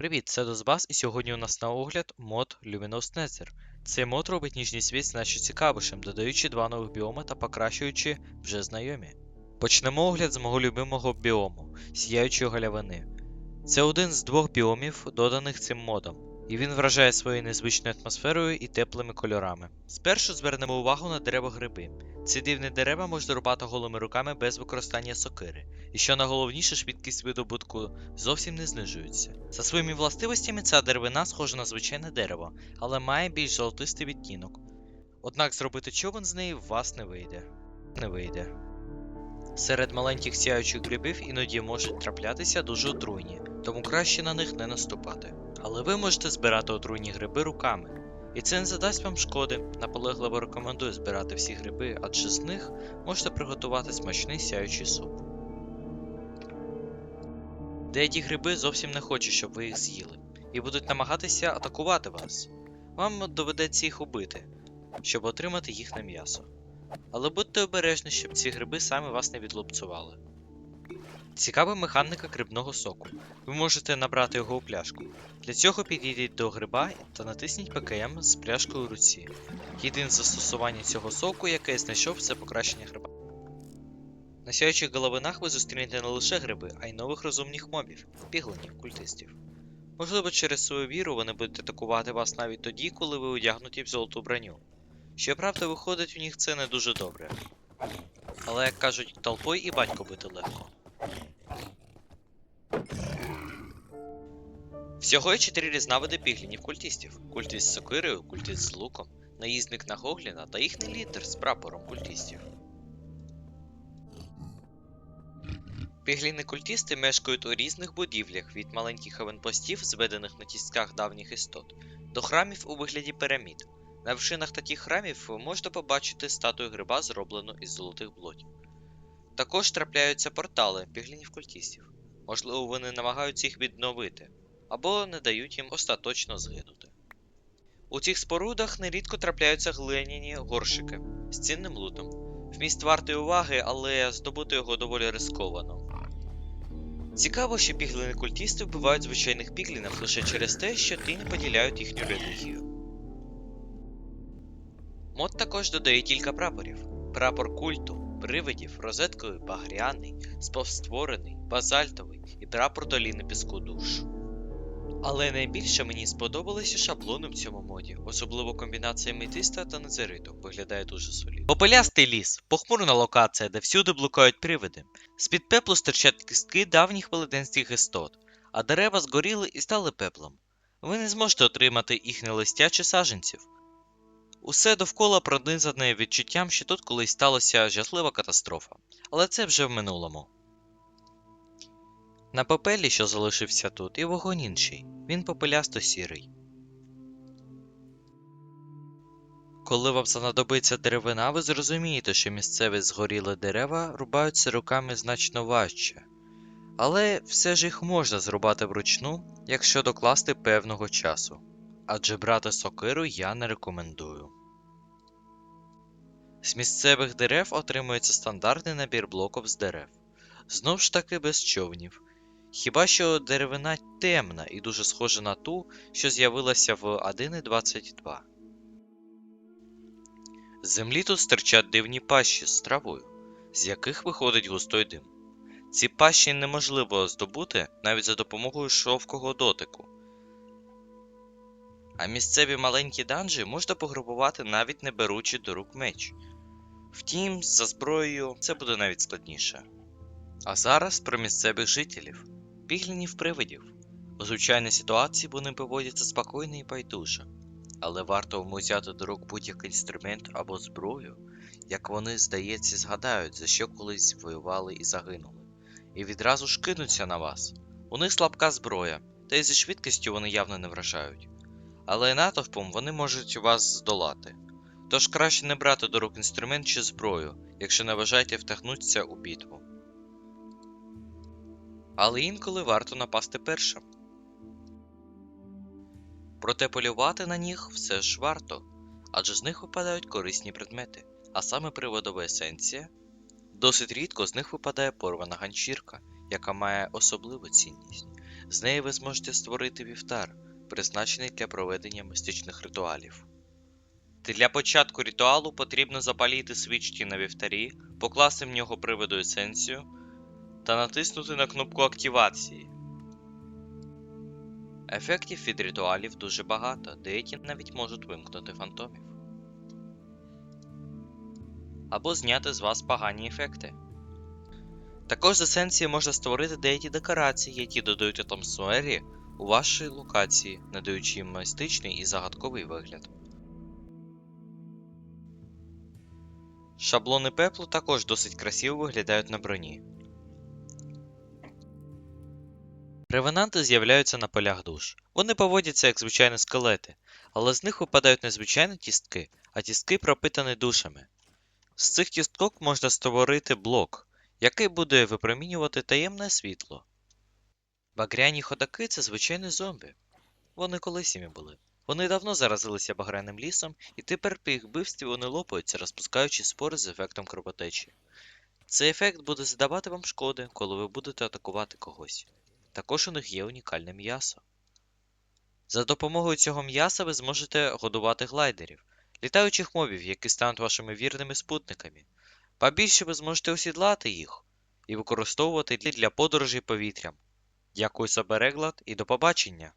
Привіт, це Дозбас, і сьогодні у нас на огляд мод Luminous Nether. Цей мод робить ніжній світ значно цікавішим, додаючи два нових біоми та покращуючи вже знайомі. Почнемо огляд з мого любимого біому сіяючої галявини. Це один з двох біомів, доданих цим модом, і він вражає своєю незвичною атмосферою і теплими кольорами. Спершу звернемо увагу на дерева гриби. Ці дивні дерева можна рубати голими руками без використання сокири. І що найголовніше, швидкість видобутку зовсім не знижується. За своїми властивостями ця деревина схожа на звичайне дерево, але має більш золотистий відтінок. Однак зробити човен з неї вас не вийде. Не вийде. Серед маленьких сяючих грибів іноді можуть траплятися дуже отруйні, тому краще на них не наступати. Але ви можете збирати отруйні гриби руками. І це не задасть вам шкоди. Наполегливо рекомендую збирати всі гриби, адже з них можете приготувати смачний сяючий суп. Деякі гриби зовсім не хочуть, щоб ви їх з'їли, і будуть намагатися атакувати вас. Вам доведеться їх убити, щоб отримати їхнє м'ясо. Але будьте обережні, щоб ці гриби самі вас не відлупцювали. Цікава механіка грибного соку. Ви можете набрати його у пляшку. Для цього підійдіть до гриба та натисніть ПКМ з пляшкою у руці. Єдине застосування цього соку, яке я знайшов, це покращення гриба. На сяючих головинах ви зустрінете не лише гриби, а й нових розумних мобів, піглинів, культистів. Можливо, через свою віру вони будуть атакувати вас навіть тоді, коли ви одягнуті в золоту броню. Щоправда, виходить у них це не дуже добре. Але, як кажуть, толпою і батько бити легко. Всього є чотири різновиди піглінів культистів: культист з сокирою, культист з луком, наїзник на гогліна та їхній лідер з прапором культистів. Пігліни культісти мешкають у різних будівлях від маленьких авенпостів, зведених на тісках давніх істот, до храмів у вигляді пірамід. На вершинах таких храмів можете побачити статую гриба, зроблену із золотих блоків. Також трапляються портали піглінів культістів. Можливо, вони намагаються їх відновити, або не дають їм остаточно згинути. У цих спорудах нерідко трапляються глиняні горшики з цінним лутом. Вміст вартої уваги, але здобути його доволі рисковано. Цікаво, що піглини культісти вбивають звичайних піглінів лише через те, що ті не поділяють їхню релігію. Мод також додає кілька прапорів: прапор культу, привидів, розеткою багряний, сповстворений, базальтовий і прапор доліни піску душ. Але найбільше мені сподобалися шаблони в цьому моді, особливо комбінація метиста та незериту, виглядає дуже солідно. Попелястий ліс, похмурна локація, де всюди блукають привиди. З-під пеплу стирчать кістки давніх велетенських істот, а дерева згоріли і стали пеплом. Ви не зможете отримати їхнє листя чи саженців. Усе довкола пронизане відчуттям, що тут колись сталася жахлива катастрофа, але це вже в минулому. На попелі, що залишився тут, і вогонь інший, він попелясто сірий. Коли вам знадобиться деревина, ви зрозумієте, що місцеві згорілі дерева рубаються руками значно важче. Але все ж їх можна зрубати вручну, якщо докласти певного часу. Адже брати сокиру я не рекомендую. З місцевих дерев отримується стандартний набір блоків з дерев. Знов ж таки без човнів. Хіба що деревина темна і дуже схожа на ту, що з'явилася в 1.22. З землі тут стирчать дивні пащі з травою, з яких виходить густой дим. Ці пащі неможливо здобути навіть за допомогою шовкого дотику. А місцеві маленькі данжі можна пограбувати навіть не беручи до рук меч. Втім, за зброєю це буде навіть складніше. А зараз про місцевих жителів, піглінів привидів. У звичайній ситуації вони поводяться спокійно і байдуже, але варто йому взяти до рук будь-який інструмент або зброю, як вони, здається, згадають, за що колись воювали і загинули, і відразу ж кинуться на вас. У них слабка зброя, та й зі швидкістю вони явно не вражають. Але натовпом вони можуть вас здолати. Тож краще не брати до рук інструмент чи зброю, якщо не бажаєте втягнутися у битву. Але інколи варто напасти першим. Проте полювати на них все ж варто, адже з них випадають корисні предмети, а саме приводова есенція. Досить рідко з них випадає порвана ганчірка, яка має особливу цінність. З неї ви зможете створити вівтар, призначений для проведення містичних ритуалів. Для початку ритуалу потрібно запалити свічки на вівтарі, покласти в нього приводу есенцію та натиснути на кнопку активації. Ефектів від ритуалів дуже багато, деякі навіть можуть вимкнути фантомів. Або зняти з вас погані ефекти. Також з есенції можна створити деякі декорації, які додають атмосфері у вашій локації, надаючи їм містичний і загадковий вигляд. Шаблони пеплу також досить красиво виглядають на броні. Ревенанти з'являються на полях душ. Вони поводяться як звичайні скелети, але з них випадають не звичайні тістки, а тістки пропитані душами. З цих тісток можна створити блок, який буде випромінювати таємне світло. Багряні ходаки це звичайні зомбі. Вони колись були. Вони давно заразилися багряним лісом, і тепер при їх вбивстві вони лопаються, розпускаючи спори з ефектом кровотечі. Цей ефект буде задавати вам шкоди, коли ви будете атакувати когось. Також у них є унікальне м'ясо. За допомогою цього м'яса ви зможете годувати глайдерів, літаючих мобів, які стануть вашими вірними спутниками. Побільше ви зможете осідлати їх і використовувати для подорожей повітрям. Дякую за переклад і до побачення!